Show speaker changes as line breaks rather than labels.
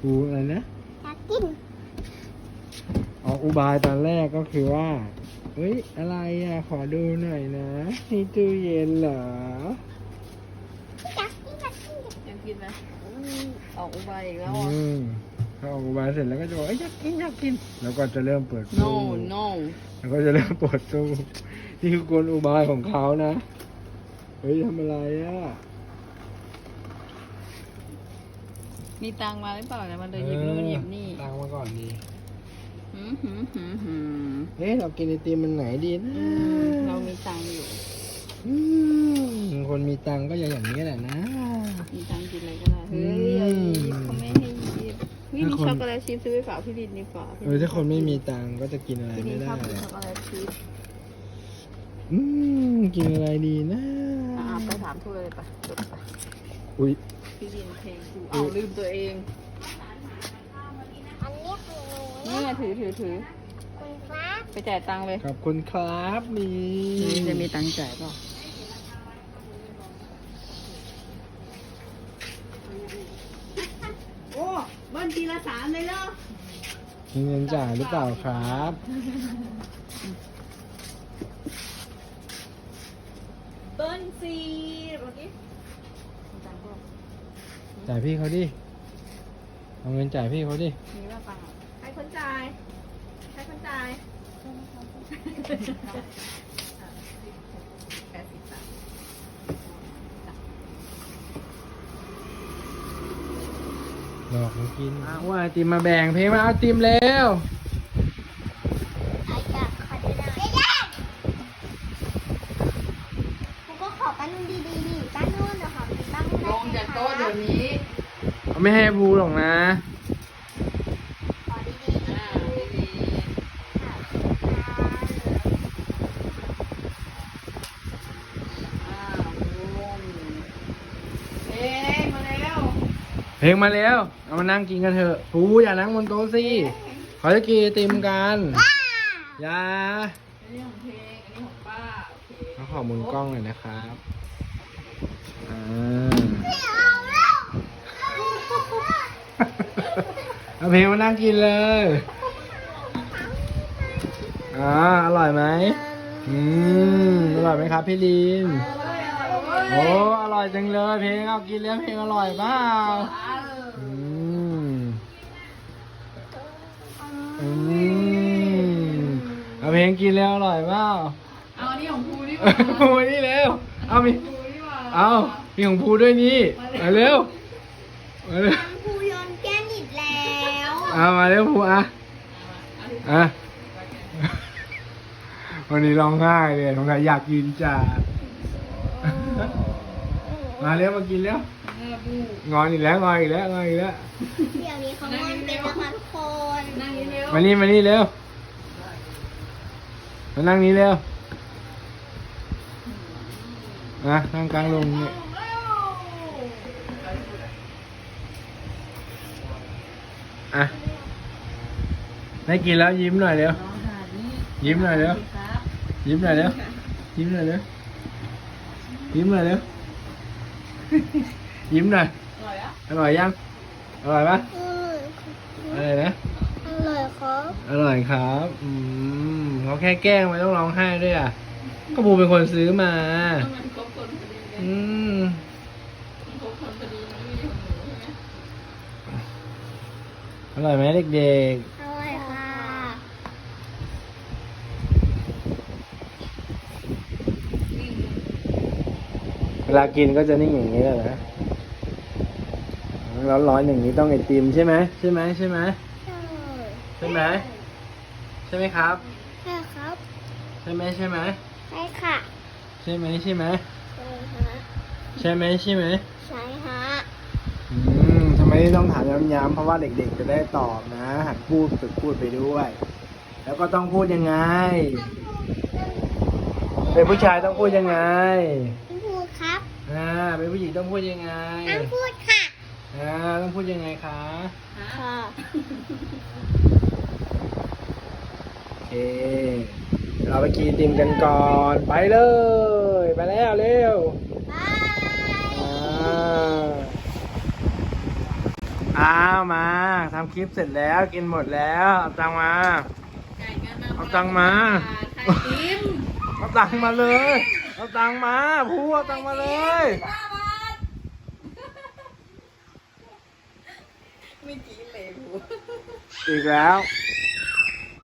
ปูอะไรนะ
อยากกิน
ออกอุบายตอนแรกก็คือว่า เฮ้ย อะไรอะ ขอดูหน่อยนะนี่ตู้เย็นเหรอ
อยากกินอยากกิน
อยากกินไหมมันออกอุบายอีกแล้ว
อื
อะ
มพอออกอุบายเสร็จแล้วก็จะบอกเอ้ยอยากกินอยากกิน แล้วก็จะเริ่มเปิด
no
ตู้
no
แล้วก็จะเริ่มเปิดตู้ นี่คือกลอุบายของเขานะ เฮ้ยทำอะไรอะ
มีตังค์มาหรือเปล่าเนี่ยมันเลยหยิบนู่นหยิบนี่
ตังมาก่อนดี
หืมหืมหืมหืม
เฮ้ยเรากินไอติมมันไหนดีนะ
อืมเรามีตังค์อยู่
อืมคนมีตังก็อย่างนี้แหละนะ
มีตังค์กินอะไรก็ได้เฮ้ยอย่าหยิบเขาไม่ให้หยิบเฮ้ยมี
ถ้าคน
ช็อกโกแลตชีสซื้อไปฝากพี่ดินดีกว่า
เออถ้าคนไม่มีตังก็จะกินอะไร
พี่ดิ
ไม่
นช
ได้
อบกินช็อกโกแลตชีส
อืมกินอะไรดีนะ
อะไปถามถ้วยเลยปะจบปะ
อุ้ย
พี่ดินเพลงกูเอาลืมตัวเอง
อันนี้ของหนู
นี่ไงถือถือถือ
คุณครับ
ไปจ่ายตังค์เลย
ขอบคุณครับนี่
นี่จะมีตังค์จ่ายเปล่า
โอ้เบิ้ลทีละสามเลยเหรอ
มีเงินจ่ายหรือเปล่าครับ
เบิ้ลสี่เมื่อกี้
จ่ายพี่เขาดิเอาเงินจ่ายพี่เขาดิ
มีว่าตังค์อะ
ใครคนจ่าย ใครคนจ่าย
แปดสิบบาท
หลอกมากินอ้าวว่าไอติมมาแบ่งเพลงมาเอาไอติมแล้ว
ไอ้อยากขอดูหน่อยไม่ได้ผมก็ขอป้านุ่นดีๆ
ต๊ะเดี๋ยวนี้
เขาไม่ให้บูหรอกนะ
ขอดี
อ่าดี
ๆค่ะ
ๆอ้าวลงเอ๊ะมาแล้ว
เพลงมาแล้ว เอามานั่งกินกันเถอะปูอย่านั่งบนโต๊ะสิเขาจะกินไอติมกันอย่า
อันนี้ของเพลงอันนี้ของป้าโอเค
เขาขอมุนกล้องหน่อยนะครับอ่าเอา เพลงมานั่งกินเลยอ่าอร่อยไหมอืมอร่อยไหมครับพี่ลินโอ้อร่อยจังเลยเพลงเอากินแล้วเพลงอร่อยเปล่าอืมอืมเอาเพลงกินแล้วอร่อยเปล่า
เอาอันนี้ของภูนี่
โอ้ยนี่เร็วเอามี
ภูนี่ว่า
เอามีของภูด้วยนี่มาเร็วมาเร็
ว
เอามาเร็วภูอะอะวันนี้ร้องไห้เลยสงสัยอยากกินจ้ามาเร็วมากินแล้ว
เออภู
งอนอีกแล้วงอนอีกแล้วงอนอีกแล้ว
เดี๋ยวนี้เขางอนเป็นนะคะทุกคน
นั่งนี้เร็ว
มานี่มานี่เร็วมานั่งนี้เร็วนะนั่งกลางลงนี่ อะได้กินแล้วยิ้มหน่อยเร็ว
น้องหานี่
ยิ้มหน่อยเร็ว
ครับ
ยิ้มหน่อยเร็ว ยิ้มหน่อยเร็ว ยิ้มหน่อยเร็ว ยิ้มหน่อย
อร่อยอะ
อร่อยยัง อร่อยปะ
อืม
อะไรนะ
อร่อยครับ
อร่อยครับ อืมเขาแค่แกล้งไม่ต้องร้องไห้ด้วยอะ ก็บูเป็นคนซื้อมา
ต้องมันครบคนพอดีไง
อืม
มันครบคนพอดีมันไม่มีของหนูใช่ไหม
อ ร่อยไหมเด็ก
อร่อยค่ะ
ๆ เวลากินก็จะนิ่งอย่างนี้แหละนะร้อนๆอย่างนี้ต้องไอติมใช่ไหมใช่ไหมใช่ไหม
ใช่
ใช่ไหมใช่ไหมครับ
ใช่ครับ
ใช่ไหมใช่ไหม
ใช่ค่ะ
ใช่ไหมใช่ไหม
ใช่ฮะ
ใช่ไหมใช่ไหม
ใช่ฮะ
อื มทำไมต้องถามย้ำๆเพราะว่าเด็กๆจะได้ตอบนะ หัดพูดฝึกพูดไปด้วย แล้วก็ต้องพูดยังไง เป็นผู้ชายต้องพูดยังไง
พี่พูดครับ
อ่าเป็นผู้หญิงต้องพูดยังไง
น้ำพูดค่ะ
อ่าต้องพูดยังไงคะ
ค่ะ
โอเคเราไปกินไอติมกันก่อน ไปเลย ไปแล้วเร็ว
บาย
อ่า มาทำคลิปเสร็จแล้วกินหมดแล้วเอาตังค์มา
จ่ายเงินมา
เอาตังค์มา
ไข่ติม
เอาตังค์มาเลยเอาตังค์มาพูเอาตังค์มาเลย
ห้าบาทไม่กินเลยกู
อีกแล้ว
เ